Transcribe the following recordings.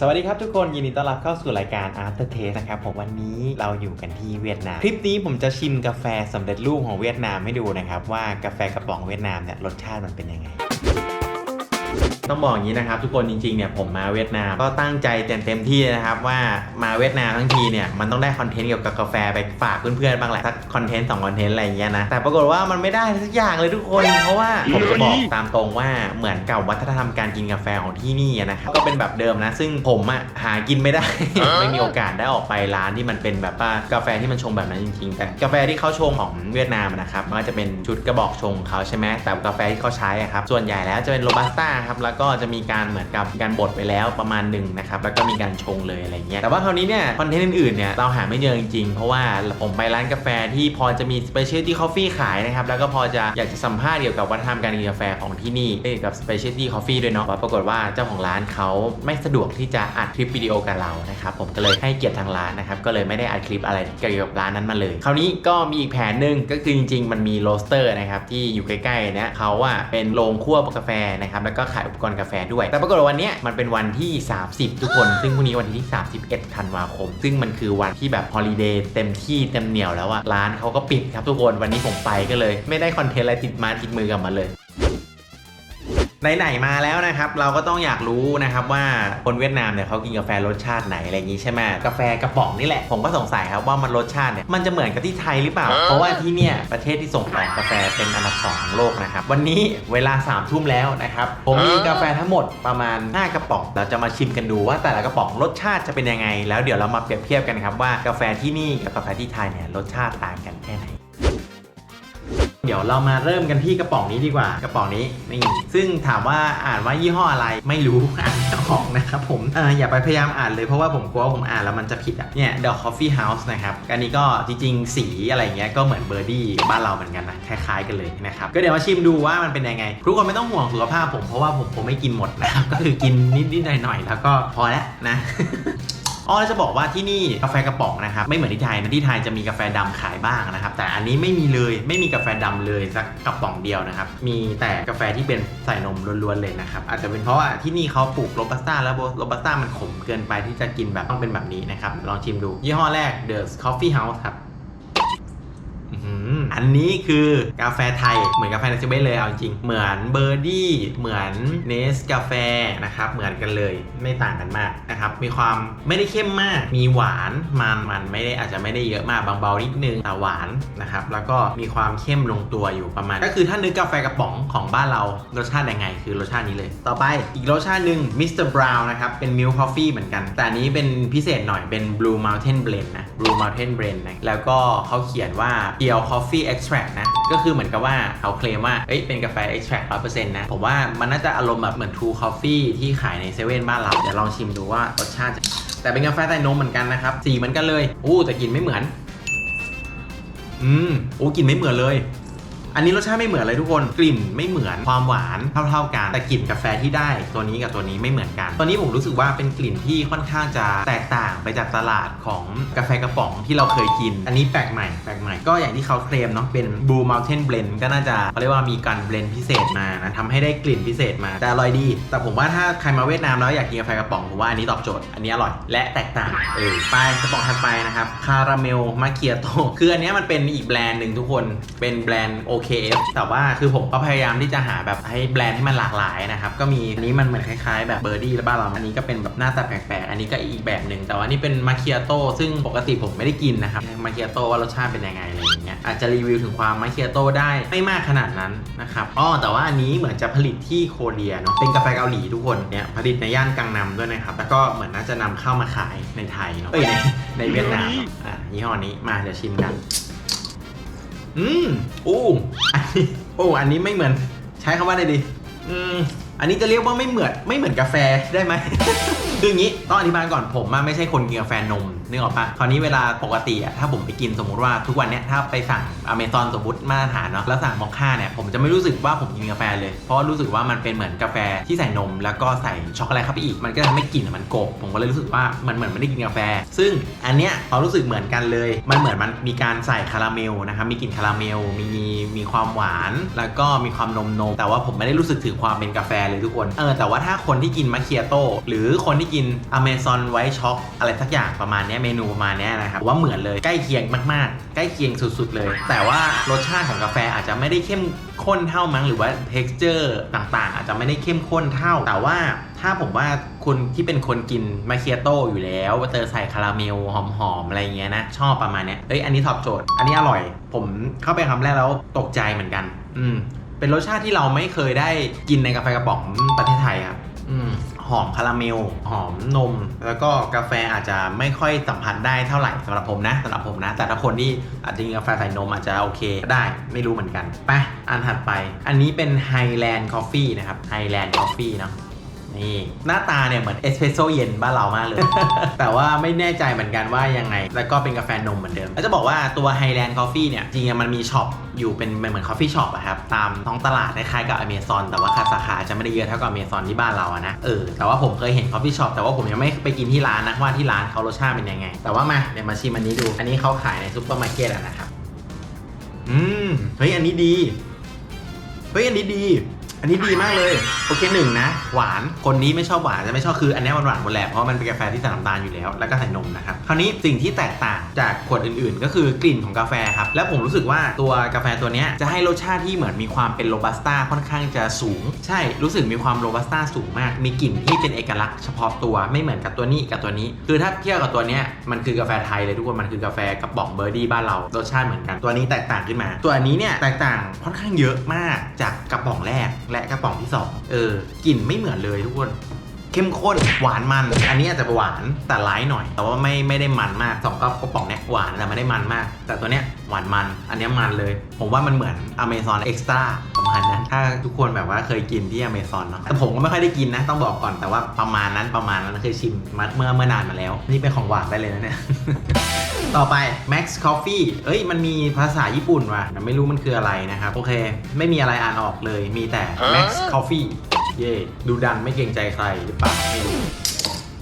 สวัสดีครับทุกคนยินดีต้อนรับเข้าสู่รายการ After Taste นะครับผมวันนี้เราอยู่กันที่เวียดนาม คลิปนี้ผมจะชิมกาแฟสำเร็จรูปของเวียดนามให้ดูนะครับ ว่ากาแฟกระป๋องเวียดนามเนี่ยรสชาติมันเป็นยังไง ต้องบอกอย่างนี้นะครับทุกคนจริงๆเนี่ยผมมาเวียดนามก็ตั้งใจเต็มเต็มที่นะครับว่ามาเวียดนามทั้งทีเนี่ยมันต้องได้คอนเทนต์เกี่ยวกับกาแฟไปฝากเพื่อนๆบ้างแหละสักคอนเทนต์สองคอนเทนต์อะไรอย่างเงี้ยนะแต่ปรากฏว่ามันไม่ได้สักอย่างเลยทุกคน เพราะว่าผมจะบอกตามตรงว่าเหมือนกับวัฒนธรรมการกินกาแฟของที่นี่นะครับก็เป็นแบบเดิมนะ ซึ่งผมอะหากินไม่ได้ ไม่มีโอกาสได้ออกไปร้านที่มันเป็นแบบว่ากาแฟที่มันชงแบบนั้นจริงๆ แต่กาแฟที่เขาชงของเวียดนามนะครับมันก็จะเป็นชุดกระบอกชงเขาใช่ไหมแต่กาแฟที่เขาใช้อะครับส่วนใหญ่แล้วจะเป็นโรบัสต้าครับแล้วก็จะมีการเหมือนกับการบดไปแล้วประมาณหนึ่งนะครับแล้วก็มีการชงเลยอะไรเงี้ยแต่ว่าคราวนี้เนี่ยคอนเทนต์อื่นๆเนี่ยเราหาไม่เจอจริงๆ เพราะว่าผมไปร้านกาแฟที่พอจะมีสเปเชียลตี้คอฟฟี่ขายนะครับแล้วก็พอจะอยากจะสัมภาษณ์เกี่ยวกับวัฒนธรรมการกินกาแฟของที่นี่กับสเปเชียลตี้คอฟฟี่ด้วยเนาะปรากฏว่าเจ้าของร้านเขาไม่สะดวกที่จะอัดคลิปวิดีโอกับเรานะครับผมก็เลยให้เกียรติทางร้านนะครับก็เลยไม่ได้อัดคลิปอะไรเกี่ยวกับร้านนั้นมาเลย คราวนี้ก็มีอีกแผนหนึ่งก็คือจริงๆ มันมีโรสเตอร์นะครับที่อยู่ใกล้ๆเนี่ยเขาอะเป็นโรงคั่วกาแฟนะครับแล้วก็ขายอุปกรณ์กาแฟด้วย แต่ปรากฏวันนี้มันเป็นวันที่ 30 ทุกคน ซึ่งพรุ่งนี้วันที่ 31ธันวาคม ซึ่งมันคือวันที่แบบฮอลิเดย์เต็มที่เต็มเหนียวแล้วอะร้านเขาก็ปิดครับทุกคนวันนี้ผมไปก็เลย ไม่ได้คอนเทนต์อะไรติดมาติดมือกลับมาเลย ไหนๆมาแล้วนะครับเราก็ต้องอยากรู้นะครับว่าคนเวียดนามเนี่ยเขากินกาแฟรสชาติไหนอะไรอย่างนี้ใช่ไหมกาแฟกระป๋องนี่แหละ ผมก็สงสัยครับว่ามันรสชาติเนี่ยมันจะเหมือนกับที่ไทยหรือเปล่า เพราะว่าที่เนี่ยประเทศที่ส่งออกกาแฟเป็นอันดับสองของโลกนะครับวันนี้เวลา3ามทุ่มแล้วนะครับผมมีกาแฟทั้งหมดประมาณ 5 กระป๋องเราจะมาชิมกันดูว่าแต่ละกระป๋องรสชาติจะเป็นยังไง แล้วเดี๋ยวเรามาเปรียบเทียบกันครับว่ากาแฟที่นี่กับกาแฟที่ไทยเนี่ยรสชาติต่างกันแค่ไหน เดี๋ยวเรามาเริ่มกันที่กระป๋องนี้ดีกว่ากระป๋องนี้นี่ซึ่งถามว่าอ่านว่ายี่ห้ออะไรไม่รู้อ่านไม่ออกนะครับผมเอออย่าไปพยายามอ่านเลยเพราะว่าผมกลัวว่าผมอ่านแล้วมันจะผิดอะเนี่ย The Coffee House นะครับอันนี้ก็จริงๆ สีอะไรเงี้ยก็เหมือนเบอร์ดี้บ้านเราเหมือนกันนะคล้ายๆกันเลยนะครับก็เดี๋ยวมาชิมดูว่ามันเป็นยังไงทุกคนไม่ต้องห่วงสุขภาพผมเพราะว่าผมผมไม่กินหมดนะครับก็คือกินนิดๆหน่อยๆแล้วก็พอแล้วนะ อ๋อจะบอกว่าที่นี่กาแฟกระป๋องนะครับไม่เหมือนที่ไทยนะที่ไทยจะมีกาแฟดำขายบ้างนะครับ แต่อันนี้ไม่มีเลยไม่มีกาแฟดำเลยสักกระป๋องเดียวนะครับ มีแต่กาแฟที่เป็นใส่นมล้วนๆเลยนะครับ อาจจะเป็นเพราะว่าที่นี่เขาปลูกโรบัสต้าแล้วโรบัสต้ามันขมเกินไปที่จะกินแบบต้องเป็นแบบนี้นะครับ ลองชิมดู ยี่ห้อแรก The Coffee House ครับ อันนี้คือกาแฟไทย เหมือนกาแฟในเซเว่นเลยเอาจริง เหมือนเบอร์ดี้เหมือนเนสกาแฟนะครับเหมือนกันเลยไม่ต่างกันมากนะครับมีความไม่ได้เข้มมาก มีหวานมันมันไม่ได้อาจจะไม่ได้เยอะมากบางเบานิดนึงแต่หวานนะครับแล้วก็มีความเข้มลงตัวอยู่ประมาณ ก็คือถ้านึกกาแฟกระป๋องของบ้านเรารสชาติยังไง คือรสชาตินี้เลย ต่อไปอีกรสชาติหนึ่งมิสเตอร์บราวน์นะครับเป็นมิลค์คอฟฟี่เหมือนกัน แต่นี้เป็นพิเศษหน่อยเป็น Blue Mountain Blend นะ Blue Mountain Blend นะแล้วก็เขาเขียนว่าเคียว Pure Coffee Extract นะ ก็คือเหมือนกับว่าเขาเคลมว่าเอ้ยเป็นกาแฟ extract 100%นะ ผมว่ามันน่าจะอารมณ์แบบเหมือน True Coffee ที่ขายในเซเว่นบ้านเรา เดี๋ยวลองชิมดูว่ารสชาติจะแต่เป็นกาแฟใส่นมเหมือนกันนะครับสีเหมือนกันเลยอู้แต่กลิ่นไม่เหมือน อืมโอ้กลิ่นไม่เหมือนเลย อันนี้รสชาติไม่เหมือนเลยทุกคน กลิ่นไม่เหมือน ความหวานเท่าๆกัน แต่กลิ่นกาแฟที่ได้ตัวนี้กับตัวนี้ไม่เหมือนกัน ตัวนี้ผมรู้สึกว่าเป็นกลิ่นที่ค่อนข้างจะแตกต่างไปจากตลาดของกาแฟกระป๋องที่เราเคยกิน อันนี้แปลกใหม่แปลกใหม่ ก็อย่างที่เขาเคลมเนาะ เป็น Blue Mountain Blend ก็น่าจะเขาเรียกว่ามีการเบลนพิเศษมานะทำให้ได้กลิ่นพิเศษมา แต่อร่อยดี แต่ผมว่าถ้าใครมาเวียดนามแล้วอยากกินกาแฟกระป๋องผมว่าอันนี้ตอบโจทย์ อันนี้อร่อย และแตกต่าง เออ ไปกระป๋องถัดไปนะครับ คาราเมลมาเคียโตคืออันนี้มันเป็นอีกแบรนด์หนึ่งทุกคน เป็นแบรนด์ KF แต่ว่าคือผมก็พยายามที่จะหาแบบให้แบรนด์ที่มันหลากหลายนะครับ ก็มีอันนี้มันเหมือนคล้ายๆ แบบเบอร์ดี้และบ้านเราอันนี้ก็เป็นแบบหน้าตาแปลกๆ อันนี้ก็อีกแบบหนึ่ง แต่ว่านี่เป็นมาเคียโต้ซึ่งปกติผมไม่ได้กินนะครับมาเคียโต้ว่ารสชาติเป็นยังไงอะไรอย่างเงี้ยอาจจะรีวิวถึงความมาเคียโต้ได้ไม่มากขนาดนั้นนะครับอ๋อแต่ว่าอันนี้เหมือนจะผลิตที่โคเรียเนาะเป็นกาแฟเกาหลีทุกคนเนี่ยผลิตในย่านกังนำด้วยนะครับแล้วก็เหมือนน่าจะนำเข้ามาขายในไทยเนาะเอ้ยในในเวียดนามอะยี่ห้อนี้มาเดี๋ยวชิมกัน อืมอู้อันนี้โอ้อันนี้ไม่เหมือน ใช้คำว่าอะไรดี อืม อันนี้จะเรียกว่าไม่เหมือนไม่เหมือนกาแฟได้ไหม คืออย่างนี้ต้องอธิบายก่อนผมอะไม่ใช่คนกินกาแฟนมนึกออกปะคราวนี้เวลาปกติอะถ้าผมไปกินสมมุติว่าทุกวันเนี้ยถ้าไปสั่งอเมซอนสมมติมาตรฐานเนาะแล้วสั่งมอคค่าเนี่ยผมจะไม่รู้สึกว่าผมกินกาแฟเลย เพราะรู้สึกว่ามันเป็นเหมือนกาแฟที่ใส่นม แล้วก็ใส่ช็อกโกแลตเข้าไปอีกมันก็ทำให้กลิ่นมันโกบผมก็เลยรู้สึกว่ามันเหมือนไม่ได้กินกาแฟ ซึ่งอันเนี้ยเขารู้สึกเหมือนกันเลย มันเหมือนมันมีการใส่คาราเมลนะครับมีกลิ่นคาราเมลมีมีความหวาน แล้วก็มีความนมนมแต่ว่าผมไม่ได้รู้สึกถึงความเป็นกาแฟเลยทุกคน เออแต่ว่าถ้าคนที่กินมาเคียโต้หรือคนที่กินอเมซอนไวท์ช็อกอะไรสักอย่างประมาณนี้เมนูประมาณนี้นะครับว่าเหมือนเลยใกล้เคียงมากๆ ใกล้เคียงสุดๆเลย แต่ว่ารสชาติของกาแฟอาจจะไม่ได้เข้มข้นเท่ามั้งหรือว่า texture ต่างๆ อาจจะไม่ได้เข้มข้นเท่า แต่ว่าถ้าผมว่าคนที่เป็นคนกินมาเคียโต้อยู่แล้วเจอใส่คาราเมลหอมๆอะไรเงี้ยนะ ชอบประมาณเนี้ยเอ้ยอันนี้ตอบโจทย์ อันนี้อร่อย ผมเข้าไปคำแรกแล้วตกใจเหมือนกัน อืม เป็นรสชาติที่เราไม่เคยได้กินในกาแฟกระป๋องประเทศไทยครับอืมหอมคาราเมล หอมนม แล้วก็กาแฟอาจจะไม่ค่อยสัมผัสได้เท่าไหร่สำหรับผมนะสำหรับผมนะ แต่ถ้าคนที่อาจจะกินกาแฟใส่นมอาจจะโอเคก็ได้ไม่รู้เหมือนกันไปอันถัดไป อันนี้เป็น Highland Coffee นะครับ Highland Coffee เนาะ นี่ หน้าตาเนี่ยเหมือนเอสเปรสโซเย็นบ้านเรามากเลย แต่ว่าไม่แน่ใจเหมือนกันว่ายังไง แล้วก็เป็นกาแฟนมเหมือนเดิม แล้วจะบอกว่าตัว Highland Coffee เนี่ย จริงๆมันมีช็อปอยู่เป็นเหมือนคอฟฟี่ช็อปอะครับ ตามท้องตลาดคล้ายๆกับอเมซอนแต่ว่าคาสาขาจะไม่ได้เยอะเท่ากับอเมซอนที่บ้านเราอะนะ เออ แต่ว่าผมเคยเห็นคอฟฟี่ช็อปแต่ว่าผมยังไม่ไปกินที่ร้านนะว่าที่ร้านเขารสชาติเป็นยังไง แต่ว่ามาเดี๋ยวมาชิมอันนี้ดู อันนี้เขาขายในซุปเปอร์มาร์เก็ตอะนะครับ อืม เฮ้ย อันนี้ดี เฮ้ย อันนี้ดี อันนี้ดีมากเลย โอเคหนึ่งนะ หวานคนนี้ไม่ชอบหวานจะไม่ชอบคืออันนี้มันหวานหมดแหละเพราะมันเป็นกาแฟที่ใส่น้ำตาลอยู่แล้ว แล้วก็ใส่นมนะครับคราวนี้สิ่งที่แตกต่างจากขวดอื่นๆ ก็คือกลิ่นของกาแฟครับและผมรู้สึกว่าตัวกาแฟตัวนี้จะให้รสชาติที่เหมือนมีความเป็นโรบัสต้าค่อนข้างจะสูง ใช่รู้สึกมีความโรบัสต้าสูงมาก มีกลิ่นที่เป็นเอกลักษณ์เฉพาะตัวไม่เหมือนกับตัวนี้กับตัวนี้ คือถ้าเทียบกับตัวนี้มันคือกาแฟไทยเลยทุกคนมันคือกาแฟกระป๋องเบอร์ดี้บ้านเรารสชาติเหมือนกันตัวนี้แตกต่างขึ้นมา ตัวนี้เนี่ยแตกต่างค่อนข้างเยอะมากจากกระป๋องแรกและกระป๋องที่สองเออกลิ่นไม่เหมือนเลยทุกคน เข้มข้นหวานมัน อันนี้อาจจะหวานแต่ไลท์หน่อย แต่ว่าไม่ไม่ได้มันมากสองกระป๋องเนี้ยหวานแต่ไม่ได้มันมาก แต่ตัวเนี้ยหวานมัน อันเนี้ยมันเลย ผมว่ามันเหมือนอเมซอนเอ็กซ์ตร้าประมาณนั้น ถ้าทุกคนแบบว่าเคยกินที่อเมซอนเนาะแต่ผมก็ไม่ค่อยได้กินนะ ต้องบอกก่อนแต่ว่าประมาณนั้นประมาณนั้นเคยชิมมาเมื่อเมื่อนานมาแล้ว นี่เป็นของหวานได้เลยนะเนี่ยต่อไป Max Coffee เอ้ย มันมีภาษาญี่ปุ่นว่ะแต่ไม่รู้มันคืออะไรนะครับ โอเค ไม่มีอะไรอ่านออกเลย มีแต่ Max Coffee เย่ดูดันไม่เกรงใจใครหรือเปล่าไม่รู้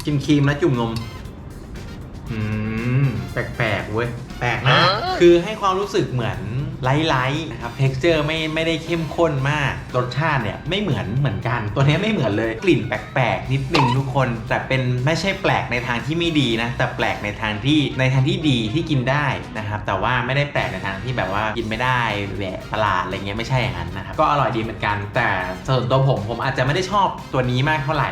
กินครีมแล้วจุ่มนม อืม แปลกๆเว้ย แปลกนะ คือให้ความรู้สึกเหมือน ไลท์ๆนะครับเท็กเจอร์ไม่ไม่ได้เข้มข้นมาก รสชาติเนี่ยไม่เหมือนเหมือนกัน ตัวนี้ไม่เหมือนเลยกลิ่นแปลกๆ นิดนึงทุกคน แต่เป็นไม่ใช่แปลกในทางที่ไม่ดีนะ แต่แปลกในทางที่ในทางที่ดีที่กินได้นะครับ แต่ว่าไม่ได้แปลกในทางที่แบบว่ากินไม่ได้แหวะประหลาดอะไรเงี้ยไม่ใช่อย่างนั้นนะครับ ก็อร่อยดีเหมือนกัน แต่ส่วนตัวผมผมอาจจะไม่ได้ชอบตัวนี้มากเท่าไหร่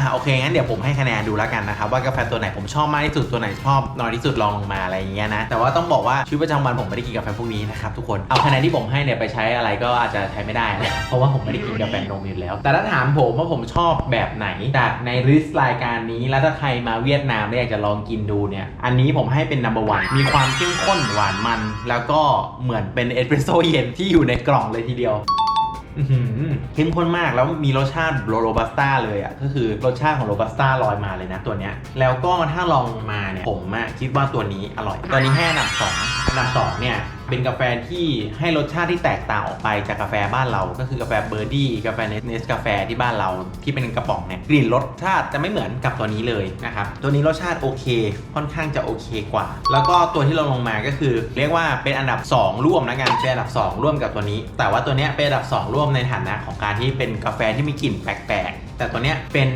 อะโอเคงั้นเดี๋ยวผมให้คะแนนดูแล้วกันนะครับว่ากาแฟตัวไหนผมชอบมากที่สุดตัวไหนชอบน้อยที่สุดลองลงมาอะไรอย่างเงี้ยนะแต่ว่าต้องบอกว่าชีวิตประจำวันผมไม่ได้กินกาแฟพวกนี้นะครับทุกคนเอาคะแนนที่ผมให้เนี่ยไปใช้อะไรก็อาจจะใช้ไม่ได้นะเพราะว่าผมไม่ได้กินกาแฟนมอยู่แล้ว แต่ถ้าถามผมว่าผมชอบแบบไหนจากในลิสต์รายการนี้แล้วถ้าใครมาเวียดนามแล้วอยากจะลองกินดูเนี่ยอันนี้ผมให้เป็น number one มีความเข้มข้นหวานมัน แล้วก็เหมือนเป็นเอสเปรสโซเย็นที่อยู่ในกล่องเลยทีเดียว เข้มข้นมากแล้วมีรสชาติโรบัสต้าเลยอะก็คือรสชาติของโรบัสต้าลอยมาเลยนะตัวเนี้ยแล้วก็ถ้าลองมาเนี่ยผมอะคิดว่าตัวนี้อร่อยตัวนี้ให้อันดับสองอันดับสองเนี่ย เป็นกาแฟที่ให้รสชาติที่แตกต่างออกไปจากกาแฟบ้านเรา ก็คือกาแฟเบอร์ดี้กาแฟเนสกาแฟที่บ้านเราที่เป็นกระป๋องเนี่ยกลิ่นรสชาติจะไม่เหมือนกับตัวนี้เลยนะครับตัวนี้รสชาติโอเค ค่อนข้างจะโอเคกว่า แล้วก็ตัวที่เราลงมาก็คือ เรียกว่าเป็นอันดับ 2 ร่วมนะกันเป็นอันดับ 2 ร่วมกับตัวนี้ แต่ว่าตัวนี้เป็นอันดับ 2 ร่วมในฐานะของการที่เป็นกาแฟที่มีกลิ่นแปลกๆแต่ตัวเนี้ยเป็น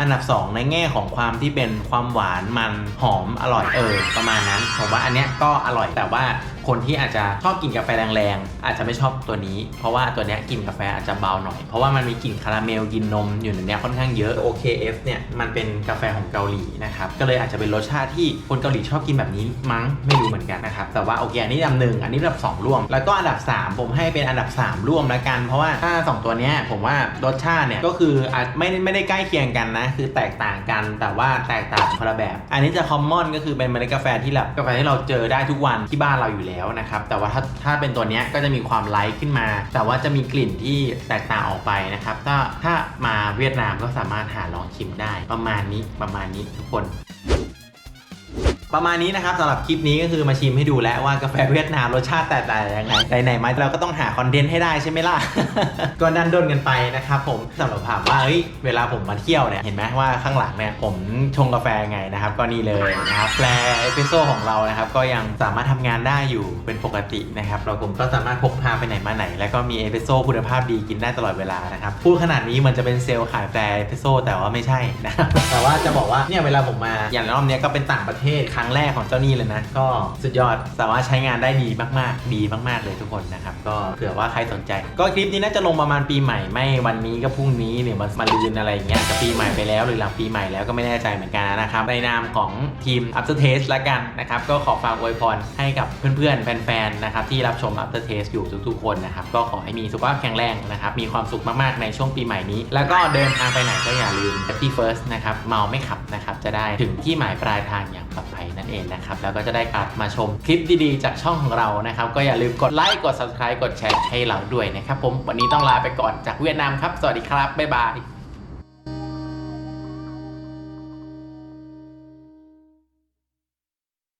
อันดับ 2 ในแง่ของความที่เป็นความหวานมันหอมอร่อยเออประมาณนั้นผมว่าอันเนี้ยก็อร่อยแต่ว่าคนที่อาจจะชอบกินกาแฟแรงๆ อาจจะไม่ชอบตัวนี้ เพราะว่าตัวนี้กลิ่นกาแฟอาจจะเบาหน่อย เพราะว่ามันมีกลิ่นคาราเมลกลิ่นนมอยู่ในนี้ค่อนข้างเยอะ OKF เนี่ยมันเป็นกาแฟของเกาหลีนะครับ ก็เลยอาจจะเป็นรสชาติที่คนเกาหลีชอบกินแบบนี้มั้งไม่รู้เหมือนกันนะครับ แต่ว่าโอเคอันนี้อันดับหนึ่งอันนี้อันดับสองร่วม แล้วก็อันดับสามผมให้เป็นอันดับสามร่วมแล้วกัน เพราะว่าถ้าสองตัวนี้ผมว่ารสชาติเนี่ยก็คืออาจไม่ไม่ได้ใกล้เคียงกันนะ คือแตกต่างกันแต่ว่าแตกต่างคนละแบบ อันนี้จะคอมมอนก็คือเป็นเมล็ดกาแฟที่แบบกาแฟที่เราเจอได้ทุกวันที่บ้านเราอยู่แล้วนะครับแต่ว่าถ้าถ้าเป็นตัวนี้ก็จะมีความไลท์ขึ้นมา แต่ว่าจะมีกลิ่นที่แตกต่างออกไปนะครับถ้าถ้ามาเวียดนามก็สามารถหาลองชิมได้ประมาณนี้ประมาณนี้ทุกคน ประมาณนี้นะครับสำหรับคลิปนี้ก็คือมาชิมให้ดูแล้วว่ากาแฟเวียดนามรสชาติแตกต่างยังไงไหนๆมาเราก็ต้องหาคอนเทนต์ให้ได้ใช่ไหมล่ะ ก็ดันด้นกันไปนะครับผมสำหรับถามว่าเอ้ยเวลาผมมาเที่ยวเนี่ยเห็นไหมว่าข้างหลังเนี่ยผมชงกาแฟไงนะครับก็นี่เลยนะครับแฟร์เอสเปรสโซ่ของเรานะครับก็ยังสามารถทำงานได้อยู่เป็นปกตินะครับเราผมก็สามารถพกพาไปไหนมาไหน แล้วก็มีเอสเปรสโซ่คุณภาพดีกินได้ตลอดเวลานะครับพูดขนาดนี้มันจะเป็นเซลล์ขายแฟร์เอสเปรสโซ่แต่ว่าไม่ใช่นะครับแต่ว่าจะบอกว่าเนี่ยเวลาผมมาอย่างรอบเนี้ยก็เป็นต่างประเทศรั้งแรกของเจ้านี่เลยนะ ก็สุดยอดสามารถใช้งานได้ดีมากๆ ดีมากๆเลยทุกคนนะครับ ก็เผื่อว่าใครสนใจ ก็คลิปนี้น่าจะลงประมาณปีใหม่ไม่วันนี้ก็พรุ่งนี้หรือมามาลืนอะไรอย่างเงี้ยจะปีใหม่ไปแล้วหรือหลังปีใหม่แล้วก็ไม่แน่ใจเหมือนกันนะครับในนามของทีม After Taste ละกันนะครับก็ขอฝากอวยพรให้กับเพื่อนๆแฟนๆนะครับที่รับชม After Taste อยู่ทุกๆคนนะครับก็ขอให้มีสุขภาพแข็งแรงนะครับมีความสุขมากๆในช่วงปีใหม่นี้ แล้วก็เดินทางไปไหนก็อย่าลืม Happy First นะครับเมาไม่ขับนะครับจะได้ถึงที่หมายปลายทางอย่างปลอดภัยนั่นเองนะครับ แล้วก็จะได้กลับมาชมคลิปดีๆ จากช่องของเรานะครับ ก็อย่าลืมกดไลค์กด Subscribe กดแชร์ให้เราด้วยนะครับผมวันนี้ต้องลาไปก่อนจากเวียดนามครับ สวัสดีครับบ๊ายบาย